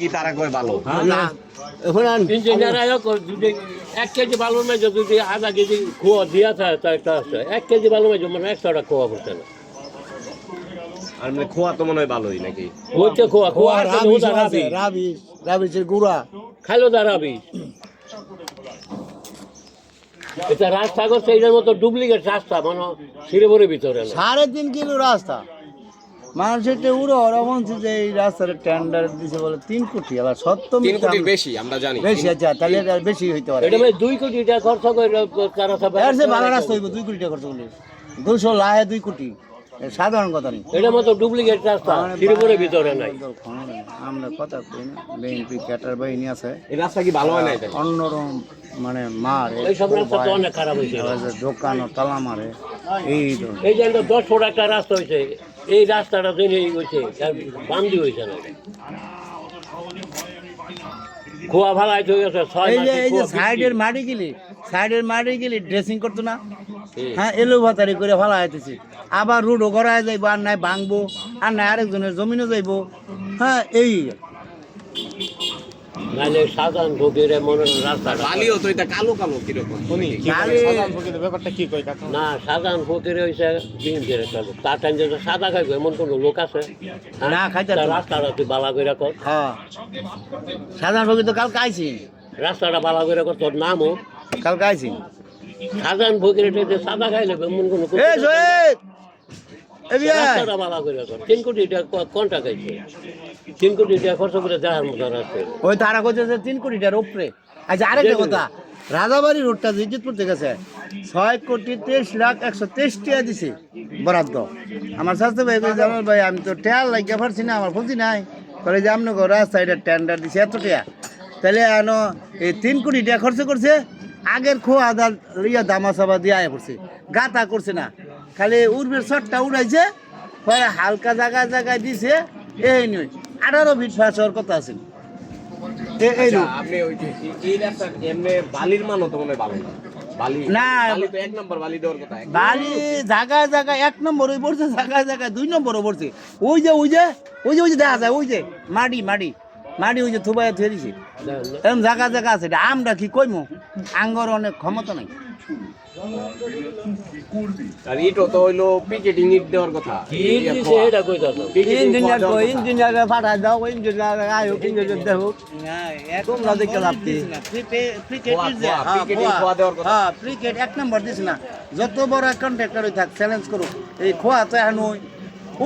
কি তারা কয় ভালো? না এখন আর যদি এক কেজি বালুর মেজো যদি আধা কেজি খোয়া দিয়া থাকে তা একটা আছে। এক কেজি বালুর মেজো মানে একশোটা খোয়া পড়ছে না। আর মানে খোয়া তো মনে হয় ভালোই নাকি? হচ্ছে খোয়া রাবি গুড়া। খাইলো দা রাবি এটা রাস্তা করছে এটার মতো ডুপ্লিকেট রাস্তা মানে ভিতরে সাড়ে তিন কিলো রাস্তা। মানুষের যে উড়ো ওরা বলছে যে এই রাস্তার টেন্ডার দিছে বলে তিন কোটি আবার সত্য তিন কোটির বেশি আমরা জানি। বেশি আচ্ছা তাহলে এটা আর বেশি হইতে পারে। এটা মানে দুই কোটি টাকা খরচ করে তারা সব এর চেয়ে ভালো রাস্তা হইব দুই কোটি টাকা খরচ করলে। দুশো লাহে দুই কোটি সাধারণ কথা নেই। এটার মতো ডুপ্লিকেট রাস্তা শিরেবরের ভিতরে নাই। আমরা কথা কই না বিএনপি ক্যাটার বাহিনী আছে। এই রাস্তা কি ভালো হয় না এটা অন্যরকম মানে মারে এইসব রাস্তা তো অনেক খারাপ হয়েছে। দোকান ও তালা মারে এই এই যে একটা দশ ফুট একটা রাস্তা হয়েছে এই রাস্তাটা তো এই হয়েছে? আর বান্দি হয়েছে না? খোয়া ভালো হয়ে গেছে এই যে এই যে সাইডের। মাটি গেলি সাইডের মাটি গেলি ড্রেসিং করতো না। হ্যাঁ এলো ভাতারি করে ফেলা হইতেছে আবার রোডও করা যাইবো আর নাই ভাঙবো আর নাই আরেকজনের জমিনও যাইবো। হ্যাঁ এই নাহলে সাধারণ ভোগের মনে রাস্তাটা বালিও তো এটা কালো কালো কীরকম? না সাধারণ ফকির হয়েছে বিএনপির একটা লোক তার টাইম যে সাদা খাইবে এমন কোনো লোক আছে? হ্যাঁ? না, খাইতে। রাস্তাটা তুই বালা করে কর। হ্যাঁ। সাধারণ ফকির তো কালকে আইছি। রাস্তাটা বালা কর তোর নামও। কালকে আইছি। সাধারণ ফকির সাদা খাইলে এমন কোনো রাস্তাটা বালা করে কর তিন কোটি টাকা তিন কোটি টাকা খরচ করে দেওয়ার মতো রাস্তা। ওই তারা কইতেছে তিন কোটি টাকার উপরে। আচ্ছা আরেকটা কথা। রাজাবাড়ি রোডটা যে থেকে গেছে ছয় কোটি তেইশ লাখ একশো তেইশ টাকা দিছে বরাদ্দ। আমার স্বাস্থ্য ভাই জামাল ভাই আমি তো টেয়ার লাগিয়ে পারছি না আমার ফুঁজি নাই। তাহলে যে আপনি রাস্তা এটা টেন্ডার দিছে এত টাকা। তাহলে এনো এই তিন কোটি টাকা খরচ করছে আগের খোয়া আদার ইয়া দামা সাবা দিয়ে আয় করছে গাতা করছে না। খালি উর্বের শটটা উড়াইছে পরে হালকা জায়গায় জায়গায় দিছে এই নয়। আঠারো ফিট ফাঁস হওয়ার কথা আছে। এ- এই রূপ। আপনি ওই যে এই- এই রাস্তা এমনি বালির মানও তো মনে ভালো না বালি না। বালি এক জায়গায় জায়গায় নম্বরে পড়ছে জায়গায় জায়গায় দুই নম্বরে পড়ছে। ওই যে ওই যে ওই যে ওই যে দেখা যায় ওই যে মাটি মাটি। মাটি ওই যে থুবাই থুয়ে দিছে। এরকম জায়গা জায়গা আছে এটা আমরা কি কইমু? আঙ্গর অনেক ক্ষমতা নাই। আর ইটো তো হইল পিকেটিং ইট দেওয়ার কথা। ইঞ্জিনিয়ার কই? ইঞ্জিনিয়ার পাঠা দাও ইঞ্জিনিয়ার আয়ো ইঞ্জিনিয়ার দেখো তোমরা দেখতে কথা। হ্যাঁ ক্রিকেট এক নম্বর দিস না। যত বড় কন্ট্রাক্টর থাক চ্যালেঞ্জ করো এই খোয়া তো এখন ওই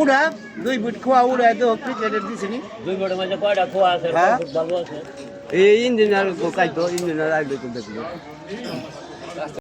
উড়া দুই ফুট খোয়া উড়া তো ক্রিকেটের দিছিনি দুই বড় মাঝে কয়টা খোয়া আছে? হ্যাঁ। ভালো আছে। এই ইঞ্জিনিয়ার ইঞ্জিনিয়ার আইলে তো দেখল।